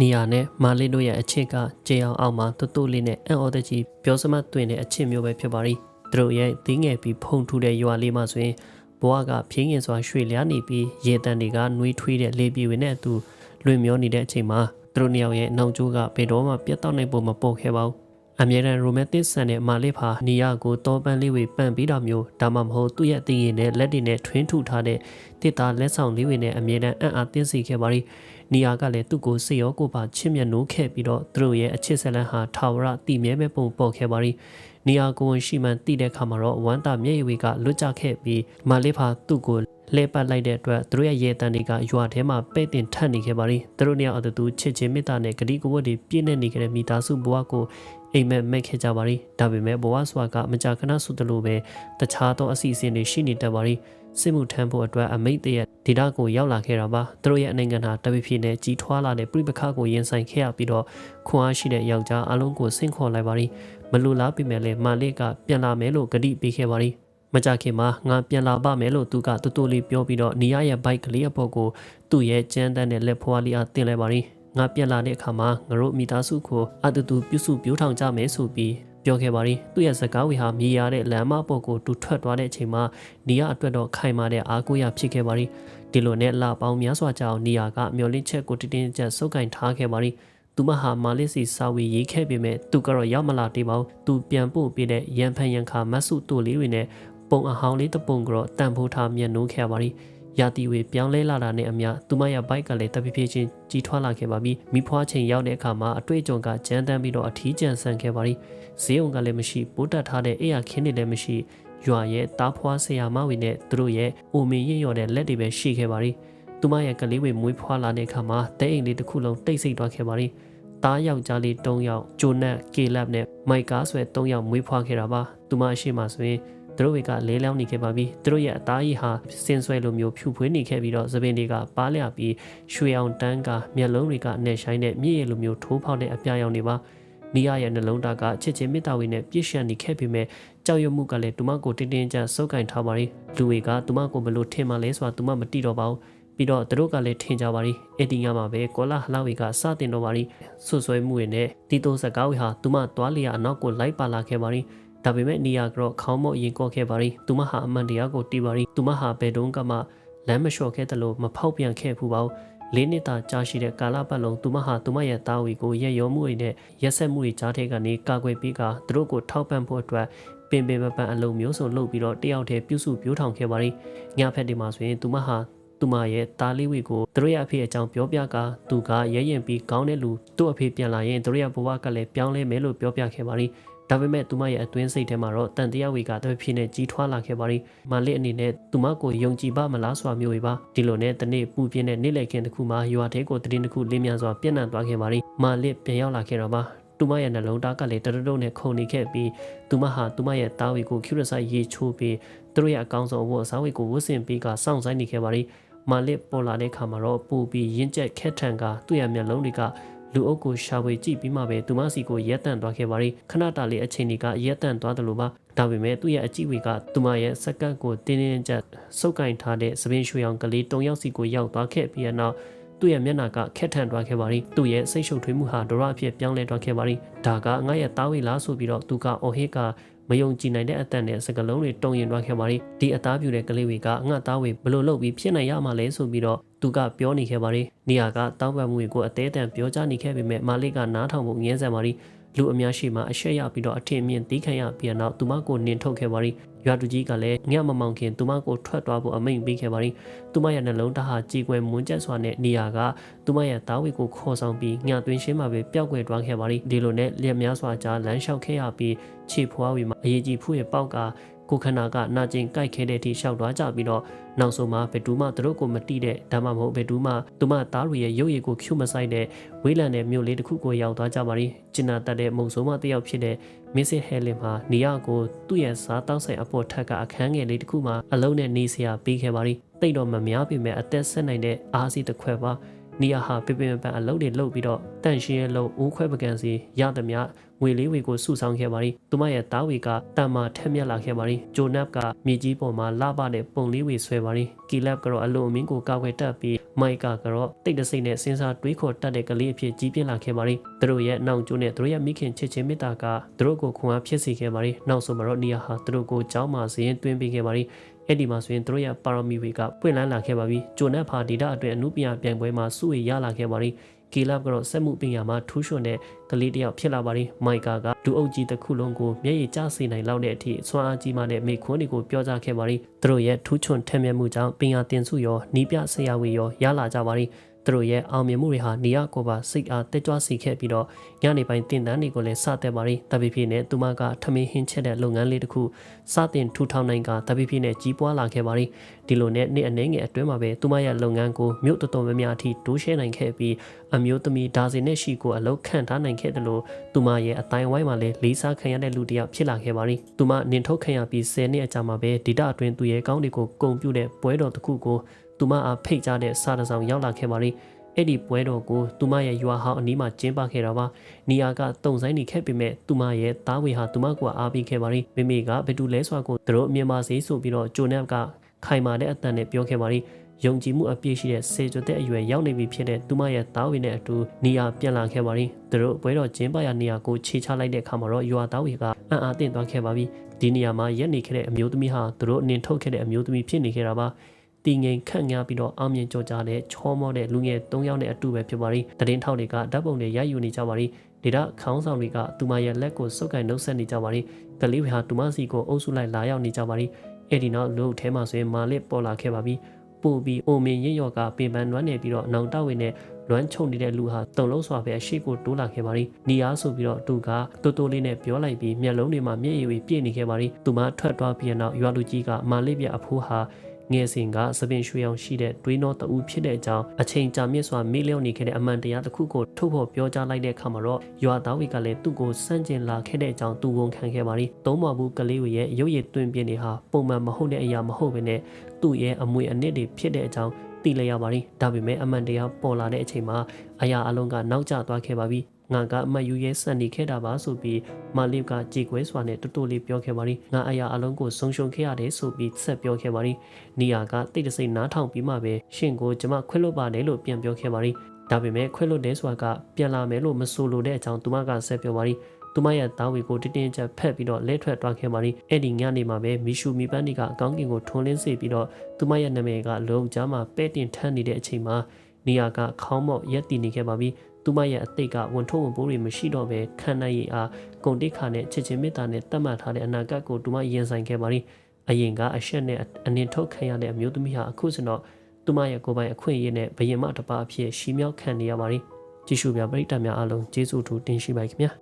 နီယာနဲ့မာလီတို့ရဲ့အချစ်ကကြေအောင်အောင်မှာတူတူလေးနဲ့အံ့ဩတကြီးပြောစမတ်တွင်တဲ့အချစ်မျိုးပဲဖြစ်ပါရီသူတို့ရဲ့သီးငယ်ပြီးဖုန်ထူတဲ့ရွာလေးမှာဆိုရင်ဘဝကဖြင်းငင်စွာရွှေလျားနေပြီးရေတန်တွေကနှွေးထွေးတဲ့လေပြေဝင်နဲ့အတူလွင်မျောနေတဲ့အချိန်မှာသူတို့နှစ်ယောက်ရဲ့နှောင်ကြိုးကဘယ်တော့မှပြတ်တော့နိုင်ဖို့မပေါ်ခဲ့ပါဘူးအမြဲတမ်းရိုမန်တစ်ဆန်တဲ့မာလေးဖာနီယာကိုတောပန်းလေးဝေပန့်ပြီးတာမျိုးဒါမှမဟုတ်သူ့ရဲ့အသေးရည်နဲ့လက်တွေနဲ့ထွင်းထုထားတဲ့တစ်သားလက်ဆောင်လေးဝေနဲ့အမြဲတမ်းအံ့အားသင်းစီခဲ့ပါရီ နီယာကလည်းသူ့ကိုစိတ်ရောကိုယ်ပါချစ်မြတ်နိုးခဲ့ပြီးတော့သူတို့ရဲ့အချစ်ဆက်လန်းဟာထာဝရတည်မြဲမဲ့ပုံပေါ်ခဲ့ပါရီနီယာကိုဝန်ရှိမှန်တည်တဲ့ခါမှာတော့ဝမ်တာမျက်ရည်ဝေကလွတ်ကျခဲ့ပြီးမာလေးဖာသူ့ကိုလဲပတ်လိုက်တဲ့အတွက်သူတို့ရဲ့ရေတန်တွေကရွာထဲမှာပဲ့တင်ထပ်နေခဲ့ပါရီသူတို့နှစ်ယောက်အတူတူချစ်ချင်းမေတ္တာနဲ့ဂတိကဝတ်တွေပြည့်နေနေကြတဲ့မိသားစုဘဝကိုအိမ်မက်မက်ခဲ့ကြပါရီဒါပေမဲ့ဘဝစွာကမကြာခဏဆိုသလိုပဲတခြားသောအစီအစဉ်တွေရှိနေတတ်ပါရီ စစ်မှုထမ်းဖို့အတွက်အမိတ်တရဒေတာကိုရောက်လာခဲ့တာပါသူတို့ရဲ့နိုင်ငံဟာတပိဖြစ်နဲ့ကြီးထွားလာတဲ့ပြိပခါကိုရင်ဆိုင်ခဲ့ရပြီးတော့ခွန်အားရှိတဲ့ယောက်ျားအလုံးကိုဆင့်ခေါ်လိုက်ပါရီမလူလားပြီမဲ့လေမာလစ်ကပြန်လာမယ်လို့ဂတိပေးခဲ့ပါရီမကြခင်မှာငါပြန်လာပါမယ်လို့သူကတူတူလေးပြောပြီးတော့နီယာရဲ့ဘိုက်ကလေးအပေါ်ကိုသူ့ရဲ့ကြမ်းတမ်းတဲ့လက်ဖွားလေးအားတင်လိုက်ပါရီငါပြန်လာတဲ့အခါမှာငါတို့မိသားစုကိုအတူတူပြုစုပြောထောင်ကြမယ်ဆိုပြီး ပြောခဲ့ပါရီသူ့ရဲ့စကားဝေဟာမြည်ရတဲ့လမ်းမပေါ်ကိုတူထွက်သွားတဲ့အချိန်မှာနီယာအတွက်တော့ခိုင်မာတဲ့အားကိုးရဖြစ်ခဲ့ပါရီဒီလိုနဲ့လပေါင်းများစွာကြာအောင်နီယာကမျောလင့်ချက်ကိုတင်းတင်းကြပ်စုပ်ကင်ထားခဲ့ပါရီသူမဟာမာလစ်စီစာဝေရေးခဲ့ပေမဲ့သူကတော့ရောက်မလာသေးပါဘူးသူပြန်ပို့ပြတဲ့ရန်ဖန်ရန်ခါမတ်စုတို့လေးတွေနဲ့ပုံအဟောင်းလေးတပုံကတော့တန်ဖိုးထားမျက်နှိုးခဲ့ပါရီ ရာတီဝေပြောင်းလဲလာတာနဲ့အမျှသူမရဲ့ဘိုက်ကလည်းတဖြည်းဖြည်းချင်းကြီးထွားလာခဲ့ပါပြီမိဖွားချိန်ရောက်တဲ့အခါမှာအတွေ့အကြုံကကြမ်းတမ်းပြီးတော့အထီးကျန်ဆန်ခဲ့ပါပြီဈေးုံကလည်းမရှိပိုးတက်ထားတဲ့အိယာခင်းတွေလည်းမရှိရွာရဲ့တားဖွားဆရာမဝေနဲ့သူတို့ရဲ့အိုမင်ရင့်ရော်တဲ့လက်တွေပဲရှိခဲ့ပါပြီသူမရဲ့ကလေးဝေမွေးဖွားလာတဲ့အခါမှာတဲအိမ်လေးတစ်ခုလုံးတိတ်ဆိတ်သွားခဲ့ပါပြီသားယောက်ျားလေး၃ယောက်ဂျိုနတ်ကေလပ်နဲ့မိုက်ကားဆွဲ၃ယောက်မွေးဖွားခဲ့တာပါသူမရှိမှဆိုရင် သူတို့တွေကလဲလောင်းနေခဲ့ပါပြီသူတို့ရဲ့အသားရည်ဟာစင်ဆွဲလိုမျိုးဖြူဖွေးနေခဲ့ပြီးတော့သပင်တွေကပါးလျပြီးရွှေအောင်တန်းကမျက်လုံးတွေကနဲ့ဆိုင်တဲ့မြည့်ရည်လိုမျိုးထိုးဖောက်တဲ့အပြာရောင်တွေပါနီးယားရဲ့နှလုံးသားကချစ်ချင်းမေတ္တာဝေနဲ့ပြည့်ရှံနေခဲ့ပေမဲ့ကြောက်ရွံ့မှုကလည်းသူမကိုတင်းတင်းကြပ်စုပ်ကင်ထားပါရီလူတွေကသူမကိုဘလို့ထင်မှလဲဆိုတာသူမမတိတော့ပါဘူးပြီးတော့သူတို့ကလည်းထင်ကြပါရီအဲ့ဒီညမှာပဲကောလာဟလာဝေကစတင်တော့ပါရီဆွဆွဲမှုတွေနဲ့တီတိုစကားဝေဟာသူမသွားလျာအနောက်ကိုလိုက်ပါလာခဲ့ပါရီ ဒါပေမဲ့နီယာကတော့ခေါင်းမော့ရင်ကော့ခဲ့ပါရီသူမဟာအမှန်တရားကိုတီးပါရီသူမဟာဘယ်တုန်းကမှလမ်းမလျှော့ခဲ့တယ်လို့မဖောက်ပြန်ခဲ့ဘူးပါဘူးလေးနှစ်သာကြာရှိတဲ့ကာလပတ်လုံးသူမဟာသူမရဲ့တာဝီကိုရက်ရောမှုတွေနဲ့ရက်ဆက်မှုတွေကြားထဲကနေကာကွယ်ပြီးကသူတို့ကိုထောက်ပံ့ဖို့အတွက်ပင်ပင်ပပန်အလုံးမျိုးစုံလုပ်ပြီးတော့တယောက်တည်းပြုစုပြောထောင်ခဲ့ပါရီညဖက်ဒီမှာဆိုရင်သူမဟာသူမရဲ့တာလေးဝေကိုသူတို့ရဲ့အဖေအကြောင်းပြောပြကသူကရဲရင်ပြီးကောင်းတဲ့လူသူ့အဖေပြန်လာရင်သူတို့ရဲ့ဘဝကလည်းပြောင်းလဲမယ်လို့ပြောပြခဲ့ပါရီ ဒါပေမဲ့သူမရဲ့အတွင်းစိတ်ထဲမှာတော့တန်တရားဝေကတဖြည်းနဲ့ကြီးထွားလာခဲ့ပါရီမာလစ်အနေနဲ့သူမကိုယုံကြည်ပါမလားဆိုတာမျိုးပဲပါဒီလိုနဲ့တနေ့ပူပြင်းတဲ့နေ့လည်ခင်းတစ်ခုမှာရွာထဲကိုတရင်တစ်ခုလင်းမြန်စွာပြန့်နှံ့သွားခဲ့ပါရီမာလစ်ပြန်ရောက်လာခဲ့တော့ပါသူမရဲ့နှလုံးသားကလည်းတရတုံနဲ့ခုန်နေခဲ့ပြီးသူမဟာသူမရဲ့တာဝီကိုကျူရဆိုင်ရေချိုးပြီးသူတို့ရဲ့အကောင်းဆုံးအဝတ်အစားဝေကိုဝတ်ဆင်ပြီးကစောင့်ဆိုင်နေခဲ့ပါရီမာလစ်ပေါ်လာတဲ့ခါမှာတော့ပူပြီးရင့်ကျက်ခက်ထန်ကသူ့ရဲ့မျက်လုံးတွေက လူအုပ်ကိုရှာဖွေကြည့်ပြီးမှပဲသူမစီကိုရက်တန့်သွားခဲ့ပါရီခဏတာလေးအချိန်တွေကရက်တန့်သွားတယ်လို့ပါဒါပေမဲ့သူ့ရဲ့အကြည့်ဝေကသူမရဲ့စကတ်ကိုတင်းတင်းကြပ်စုပ်ကင်ထားတဲ့သပင်ရွှေရောင်ကလေးတုံရောက်စီကိုရောက်သွားခဲ့ပြီးနောက်သူ့ရဲ့မျက်နှာကခက်ထန်သွားခဲ့ပါရီသူ့ရဲ့စိတ်ရှုပ်ထွေးမှုဟာဒရအဖြစ်ပြောင်းလဲသွားခဲ့ပါရီဒါကငါရဲ့တားဝေလားဆိုပြီးတော့သူကအော်ဟစ်က မယုံကြည်နိုင်တဲ့အတန်နဲ့စကလုံးတွေတုံရင်သွားခဲ့ပါရီဒီအသားပြူတဲ့ကလေးတွေကငှက်သားဝေဘလို့လုပ်ပြီးဖြစ်နိုင်ရမှာလဲဆိုပြီးတော့သူကပြောနေခဲ့ပါရီနေရာကတောင်းပန်မှုကိုအသေးအံပြောကြားနေခဲ့ပေမဲ့မာလိကနားထောင်ဖို့ငင်းဆန်ပါရီ လူအများရှိမှအရှက်ရပြီးတော့အထင်မြင်သိခံရပြီးနောက်သူမကိုနင်ထုတ်ခဲ့ပါရီရွာသူကြီးကလည်းညမမောင်ခင်သူမကိုထွက်သွားဖို့အမိန့်ပေးခဲ့ပါရီသူမရဲ့နှလုံးသားဟာကြေကွယ်မွန်းကျက်စွာနဲ့နေရာကသူမရဲ့သားဝေကိုခေါ်ဆောင်ပြီးညသွင်းရှင်းမှာပဲပျောက်ကွယ်သွားခဲ့ပါရီဒီလိုနဲ့လျက်များစွာကြားလမ်းလျှောက်ခဲ့ရပြီးခြေဖွားဝေမှာအရေးကြီးဖူးရဲ့ပေါက်က ကိုခန္ဓာကနာကျင်ကြိုက်ခဲတဲ့အထိရှောက်သွားကြပြီးတော့နောက်ဆုံးမှာဘယ်သူမှသူတို့ကိုမတိတဲ့ဒါမှမဟုတ်ဘယ်သူမှသူမသားတွေရဲ့ရုပ်ရည်ကိုဖြူမဆိုင်တဲ့ဝေးလံတဲ့မြို့လေးတစ်ခုကိုရောက်သွားကြပါရီကျင်နာတတ်တဲ့မုံဆုံးမတစ်ယောက်ဖြစ်တဲ့မစ်စစ်ဟဲလင်မှာနီယာကိုသူ့ရဲ့စားတောက်ဆိုင်အပေါ်ထက်ကအခန်းငယ်လေးတစ်ခုမှာအလုံးနဲ့နေစရာပေးခဲ့ပါရီတိတ်တော့မများပေမဲ့အသက်ဆက်နိုင်တဲ့အားစီတစ်ခွဲပါနီယာဟာပြပြပန်အလုပ်တွေလုပ်ပြီးတော့တန့်ရှင်းရဲ့လုံဦးခွဲပကံစီရသမျှငွေလေးဝေကိုစုဆောင်းခဲ့ပါသည်သူမရဲ့သားဝေကတန်မာထက်မြက်လာခဲ့ပါသည်ဂျိုနပ်ကမြေကြီးပေါ်မှာလှပတဲ့ပုံလေးဝေဆွဲပါသည်ကီလပ်ကတော့အလုံးအမင်းကိုကောက်ွယ်တက်ပြီးမိုက်ကာကတော့တိတ်တဆိတ်နဲ့စဉ်းစားတွေးခေါ်တတ်တဲ့ကလေးအဖြစ်ကြီးပြင်းလာခဲ့ပါသည်သူတို့ရဲ့နောက်ကျိုးနဲ့သူတို့ရဲ့မိခင်ချစ်ချင်းမေတ္တာကသူတို့ကိုခွန်အားဖြစ်စေခဲ့ပါသည်နောက်ဆုံးမှာတော့နီယာဟာသူတို့ကိုကြောင်းမှဇရင်တွင်းပေးခဲ့ပါသည်အဲ့ဒီမှာဆိုရင်သူတို့ရဲ့ပါရမီတွေကပွင့်လန်းလာခဲ့ပါပြီဂျိုနက်ဖာဒေတာအတွင်းအမှုပညာပြိုင်ပွဲမှာစုဝေရလာခဲ့ပါပြီ ကီလပ်ကတော့စက်မှုပညာမှာထူးချွန်တဲ့ကလေးတစ်ယောက်ဖြစ်လာပါပြီမိုက်ကာကဒူအုပ်ကြီးတစ်ခုလုံးကိုမျက်ရည်ကျစေနိုင်လောက်တဲ့အထိဆွမ်းအားကြီးမှတဲ့မိခွန်းတွေကိုပြောကြားခဲ့ပါပြီသူတို့ရဲ့ထူးချွန်ထက်မြက်မှုကြောင့်ပညာသင်စုရောနီးပြဆရာဝေရောရလာကြပါပြီ သူတို့ရဲ့အောင်မြင်မှုတွေဟာနေရကိုပါစိတ်အားတက်ကြွစေခဲ့ပြီးတော့ညနေပိုင်းတင်တန်းတွေကိုလည်းစတက်ပါရီတပိဖြစ်နဲ့သူမကထမင်းဟင်းချက်တဲ့လုပ်ငန်းလေးတစ်ခုစတင်ထူထောင်နိုင်ကတပိဖြစ်နဲ့ကြီးပွားလာခဲ့ပါရီဒီလိုနဲ့နေ့အနေငယ်အတွင်းမှာပဲသူမရဲ့လုပ်ငန်းကိုမြို့တော်တော်များများအထိတိုးရှဲနိုင်ခဲ့ပြီးအမျိုးသမီးဒါဇင်နဲ့ရှိကိုအလောက်ခံထားနိုင်ခဲ့တယ်လို့သူမရဲ့အတိုင်းဝိုင်းမှာလည်းလေးစားခံရတဲ့လူတစ်ယောက်ဖြစ်လာခဲ့ပါရီသူမနင်ထုတ်ခံရပြီး10နှစ်အကြာမှာပဲဒေတာအတွင်းသူရဲ့ကောင်းတွေကိုကုံပြူတဲ့ပွဲတော်တစ်ခုကို သူမအားဖိတ်ကြားတဲ့စာတစောင်ရောက်လာခဲ့ပါရီအဲ့ဒီပွဲတော်ကိုသူမရဲ့ရွာဟောင်းအနီးမှာကျင်းပခဲ့တာပါ။နီယာကတုံဆိုင်နေခဲ့ပေမဲ့သူမရဲ့သားဝေဟာသူမကအားပေးခဲ့ပါရီ။မိမိကဘယ်သူလဲဆိုတာကိုသူတို့အမြင်ပါစေဆိုပြီးတော့ဂျိုနက်ကခိုင်မာတဲ့အတန်နဲ့ပြောခဲ့ပါရီ။ယုံကြည်မှုအပြည့်ရှိတဲ့စေကျွတ်တဲ့အရွယ်ရောက်နေပြီဖြစ်တဲ့သူမရဲ့သားဝေနဲ့အတူနီယာပြန်လာခဲ့ပါရီ။သူတို့ပွဲတော်ကျင်းပရာနေရာကိုခြေချလိုက်တဲ့အခါမှာတော့ရွာသားဝေကအံ့အားသင့်သွားခဲ့ပါပြီ။ဒီနေရာမှာရက်နေခဲ့တဲ့အမျိုးသမီးဟာသူတို့အနှင်ထုတ်ခဲ့တဲ့အမျိုးသမီးဖြစ်နေခဲ့တာပါ။ တည်ငြိမ်ခန့်ညားပြီးတော့အောင်မြင်ကြော်ကြားတဲ့ချောမောတဲ့လူငယ်၃ယောက်နဲ့အတူပဲဖြစ်ပါရီတရင်ထောက်တွေကဓာတ်ပုံတွေရိုက်ယူနေကြပါရီဒေတာခေါင်းဆောင်တွေကသူမရဲ့လက်ကိုစုပ်ကိုင်နှုတ်ဆက်နေကြပါရီကလေးတွေဟာသူမစီကိုအုပ်စုလိုက်လာရောက်နေကြပါရီအဲ့ဒီနောက်လူအုပ်ထဲမှာဆိုရင်မာလစ်ပေါ်လာခဲ့ပါပြီပို့ပြီးအိုမင်ရင့်ရော့ကပင်ပန်းနွမ်းနေပြီးတော့နောင်တဝင်းနဲ့လွမ်းချုံနေတဲ့လူဟာတုံလုံးစွာပဲအရှိကိုတိုးလာခဲ့ပါရီနီယာဆိုပြီးတော့သူကတိုးတိုးလေးနဲ့ပြောလိုက်ပြီးမျက်လုံးတွေမှာမျက်ရည်တွေပြည့်နေခဲ့ပါရီသူမထွက်သွားပြီးနောက်ရွာလူကြီးကမာလစ်ပြအဖိုးဟာ ငယ်စဉ်ကသပင်ရွှေအောင်ရှိတဲ့တွေးနောတူဖြစ်တဲ့အကြောင်းအချိန်ကြာမြင့်စွာမေ့လျော့နေခဲ့တဲ့အမှန်တရားတစ်ခုကိုထုတ်ဖော်ပြောကြားလိုက်တဲ့အခါမှာတော့ရွာသားဝီကလည်းသူ့ကိုစန့်ကျင်လာခဲ့တဲ့အကြောင်းသူဝန်ခံခဲ့ပါသည်။သုံးမဘူးကလေးဝရဲ့ရုပ်ရည်တွင်ပြင်းတွေဟာပုံမှန်မဟုတ်တဲ့အရာမဟုတ်ဘဲနဲ့သူ့ရဲ့အမွေအနှစ်တွေဖြစ်တဲ့အကြောင်းသိလိုက်ရပါသည်။ဒါပေမဲ့အမှန်တရားပေါ်လာတဲ့အချိန်မှာအရာအလုံးကနောက်ကျသွားခဲ့ပါပြီ။ ငါကအမတ်ယူရဲစံနေခဲ့တာပါဆိုပြီးမာလစ်ကကြေကွဲစွာနဲ့တူတူလေးပြောခဲ့ပါရီငါအရာအလုံးကိုဆုံးရှုံးခဲ့ရတယ်ဆိုပြီးဆက်ပြောခဲ့ပါရီနီယာကတိတ်တဆိတ်နားထောင်ပြီးမှပဲရှင်ကိုကျမခွင့်လွတ်ပါတယ်လို့ပြန်ပြောခဲ့ပါရီဒါပေမဲ့ခွင့်လွတ်တယ်ဆိုတာကပြန်လာမယ်လို့မဆိုလိုတဲ့အကြောင်းသူမကဆက်ပြောပါရီသူမရဲ့တာဝီကိုတင်းတင်းကြပ်ဖက်ပြီးတော့လဲထွက်သွားခဲ့ပါရီအဲ့ဒီညနေမှာပဲမီရှူမီပန်းဒီကအကောင်းကင်ကိုထွန်းလင်းစေပြီးတော့သူမရဲ့နာမည်ကလုံကြားမှာပဲ့တင်ထမ်းနေတဲ့အချိန်မှာနီယာကခေါင်းမော့ရက်တည်နေခဲ့ပါပြီ သူမရဲ့အသိကဝန်ထုံးဝန်ပိုးတွေမရှိတော့ဘဲခံနိုင်ရအားဂုံတိခါနဲ့ချစ်ချင်းမေတ္တာနဲ့တတ်မှတ်ထားတဲ့အနာဂတ်ကိုသူမရင်ဆိုင်ခဲ့ပါရီအရင်ကအရှက်နဲ့အနင်ထုတ်ခံရတဲ့အမျိုးသမီးဟာအခုစတော့သူမရဲ့ကိုယ်ပိုင်အခွင့်အရေးနဲ့ဘယင်မတစ်ပါးအဖြစ်ရှီမြောက်ခံနေရပါရီကြည့်ရှုပြပရိသတ်များအားလုံးကျေးဇူးတူတင်ရှိပါခင်ဗျာ